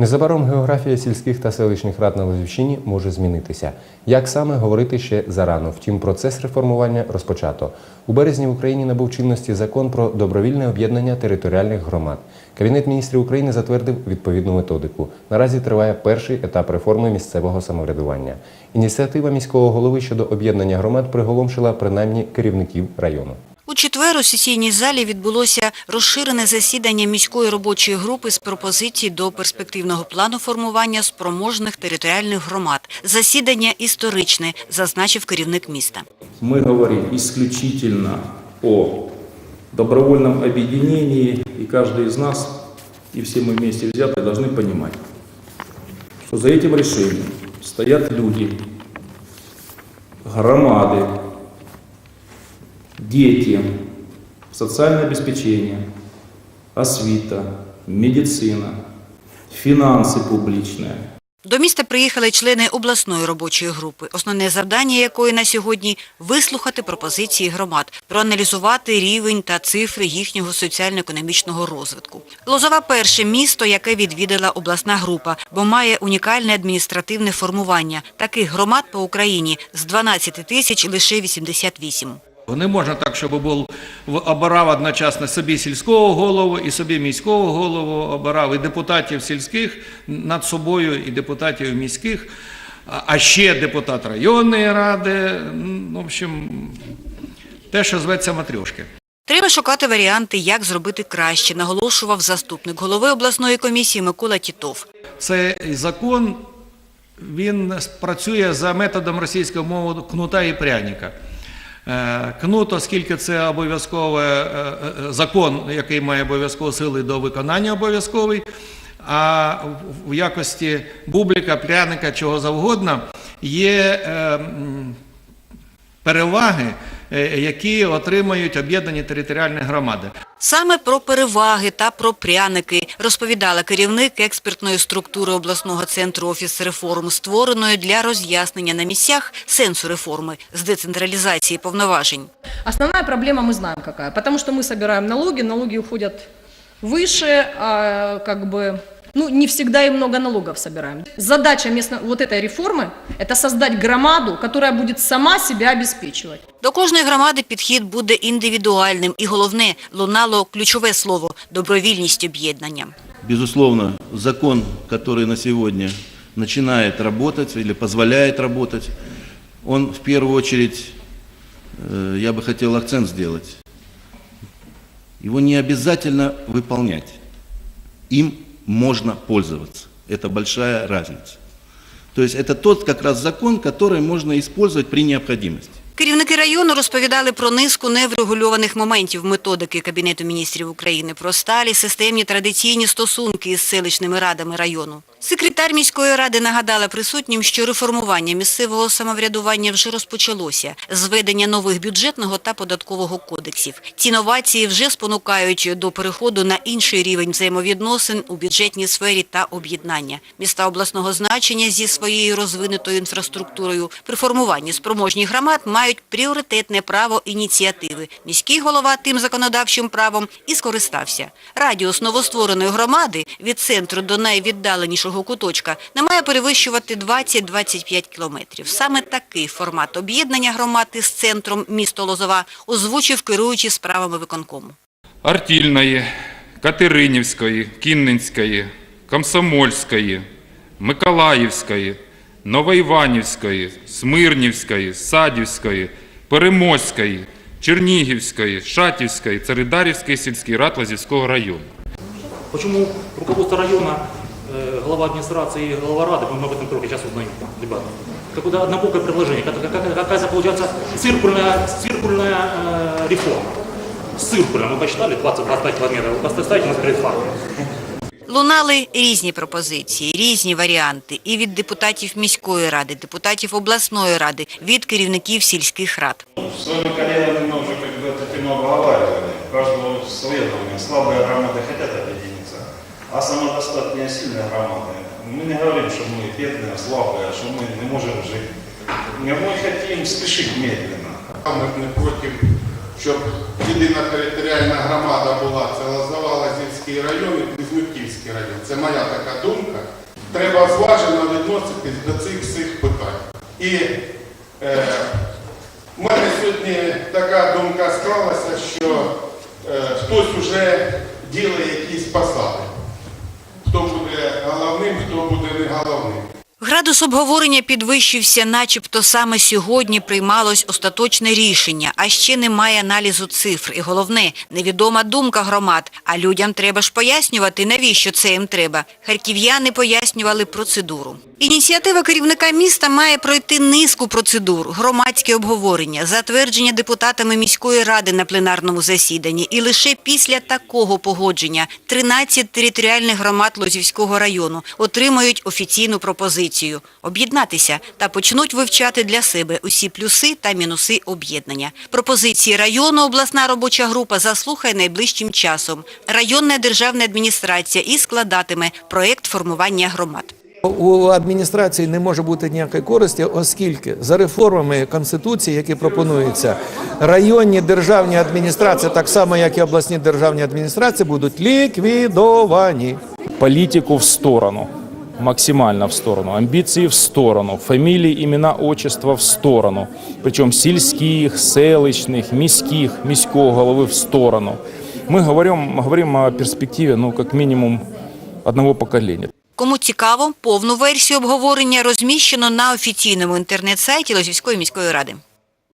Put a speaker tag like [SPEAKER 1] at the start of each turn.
[SPEAKER 1] Незабаром географія сільських та селищних рад на Лозівщині може змінитися. Як саме говорити ще зарано? Втім, процес реформування розпочато. У березні в Україні набув чинності закон про добровільне об'єднання територіальних громад. Кабінет міністрів України затвердив відповідну методику. Наразі триває перший етап реформи місцевого самоврядування. Ініціатива міського голови щодо об'єднання громад приголомшила принаймні керівників району.
[SPEAKER 2] У четвер у сесійній залі відбулося розширене засідання міської робочої групи з пропозицій до перспективного плану формування спроможних територіальних громад. Засідання історичне, зазначив керівник міста.
[SPEAKER 3] Мы говорим исключительно о добровольном объединении, и каждый из нас, и все мы вместе взятые, должны понимать, что за этим решением стоят люди, громады, дети, социальное обеспечение, освита, медицина, финансы публичные –
[SPEAKER 2] До міста приїхали члени обласної робочої групи, основне завдання якої на сьогодні – вислухати пропозиції громад, проаналізувати рівень та цифри їхнього соціально-економічного розвитку. Лозова – перше місто, яке відвідала обласна група, бо має унікальне адміністративне формування. Таких громад по Україні з 12 тисяч лише 88.
[SPEAKER 4] Не можна так, щоб був обирав одночасно собі сільського голову і собі міського голову обирав і депутатів сільських над собою, і депутатів міських, а- ще депутат районної ради. В общем, те, що зветься матрьошки.
[SPEAKER 2] Треба шукати варіанти, як зробити краще, наголошував заступник голови обласної комісії Микола Тітов.
[SPEAKER 4] Цей закон він працює за методом російської мови кнута і пряника. Е, Кнут, оскільки це обов'язковий е, е, закон, який має обов'язкову силу до виконання обов'язковий, а в- якості бубліка, пряника, чого завгодно, є переваги, які отримають об'єднані територіальні громади.
[SPEAKER 2] Саме про переваги та про пряники розповідала керівник експертної структури обласного центру «Офіс реформ», створеної для роз'яснення на місцях сенсу реформи з децентралізації повноважень.
[SPEAKER 5] Основная проблема мы знаем какая. Потому что мы собираем налоги, налоги уходят выше, а как бы, ну, не всегда и много налогов собираем. Задача местно, вот этой реформы – это создать громаду, которая будет сама себя обеспечивать.
[SPEAKER 2] До кожної громади підхід буде індивідуальним і головне – лунало ключове слово – добровільність об'єднання.
[SPEAKER 6] Безусловно, закон, который на сегодня начинает работать или позволяет работать, он в первую очередь, э, я бы хотел акцент сделать, его не обязательно выполнять. Им можно пользоваться. Это большая разница. То есть это тот как раз закон, который можно использовать при необходимости.
[SPEAKER 2] Керівники району розповідали про низку неврегульованих моментів методики Кабінету міністрів України, про сталі системні традиційні стосунки із селищними радами району. Секретар міської ради нагадала присутнім, що реформування місцевого самоврядування вже розпочалося з введення нових бюджетного та податкового кодексів. Ці новації вже спонукають до переходу на інший рівень взаємовідносин у бюджетній сфері та об'єднання. Міста обласного значення зі своєю розвинутою інфраструктурою при формуванні спроможних громад мають пріоритетне право ініціативи. Міський голова тим законодавчим правом і скористався. Радіус новоствореної громади від центру до найвіддаленішого куточка не має перевищувати 20-25 кілометрів. Саме такий формат об'єднання громад із центром місто Лозова озвучив керуючий справами виконкому.
[SPEAKER 7] Артільної, Катеринівської, Кінненської, Комсомольської, Миколаївської, Новоіванівської, Смирнівської, Садівської, Переможської, Чернігівської, Шатівської, Царидарівської сільських рад Лазівського району.
[SPEAKER 8] Почему руководство района, э, глава администрации и глава Рады, мы об этом только сейчас узнаем, ребята. Какое-то однобокое предложение, как- как- какая-то получается циркульная, циркульная э, реформа. Циркульная, мы посчитали 20-25 километров, вы поставите нас перед фактом.
[SPEAKER 2] Лунали різні пропозиції, різні варіанти і від депутатів міської ради, депутатів обласної ради, від керівників сільських рад.
[SPEAKER 9] С своими коллегами мы уже как бы эту тему обговаривали. У каждого свое мнение. Слабые громады хотят объединиться, а самодостатные сильные громады. Мы не говорим, что мы бедные, слабые, а что мы не можем жить. Мы хотим спешить медленно.
[SPEAKER 10] Ми не проти, щоб єдина територіальна громада була. Це Лозова, Лазівський район і Близнюківський район. Це моя така думка. Треба зважено відноситись до цих всіх питань. І е, в мене сьогодні така думка склалася, що е, хтось вже ділить якісь посади.
[SPEAKER 2] Градус обговорення підвищився, начебто саме сьогодні приймалось остаточне рішення, а ще немає аналізу цифр. І головне, невідома думка громад. А людям треба ж пояснювати, навіщо це їм треба. Харків'яни пояснювали процедуру. Ініціатива керівника міста має пройти низку процедур, громадське обговорення, затвердження депутатами міської ради на пленарному засіданні. І лише після такого погодження 13 територіальних громад Лозівського району отримають офіційну пропозицію – об'єднатися та почнуть вивчати для себе усі плюси та мінуси об'єднання. Пропозиції району обласна робоча група заслухає найближчим часом. Районна державна адміністрація і складатиме проєкт формування громад.
[SPEAKER 4] У адміністрації не може бути ніякої користі, оскільки за реформами конституції, які пропонуються, районні державні адміністрації, так само як і обласні державні адміністрації, будуть ліквідовані.
[SPEAKER 3] политику в сторону, максимально в сторону, амбиции в сторону, фамилии, имена, отчества в сторону, причем сельских, селищных, міських, міського голови в сторону. Мы говорим, мы говорим о перспективе, ну, как минимум, одного поколения.
[SPEAKER 2] Кому цікаво, повну версію обговорення розміщено на офіційному інтернет-сайті Лозівської міської ради.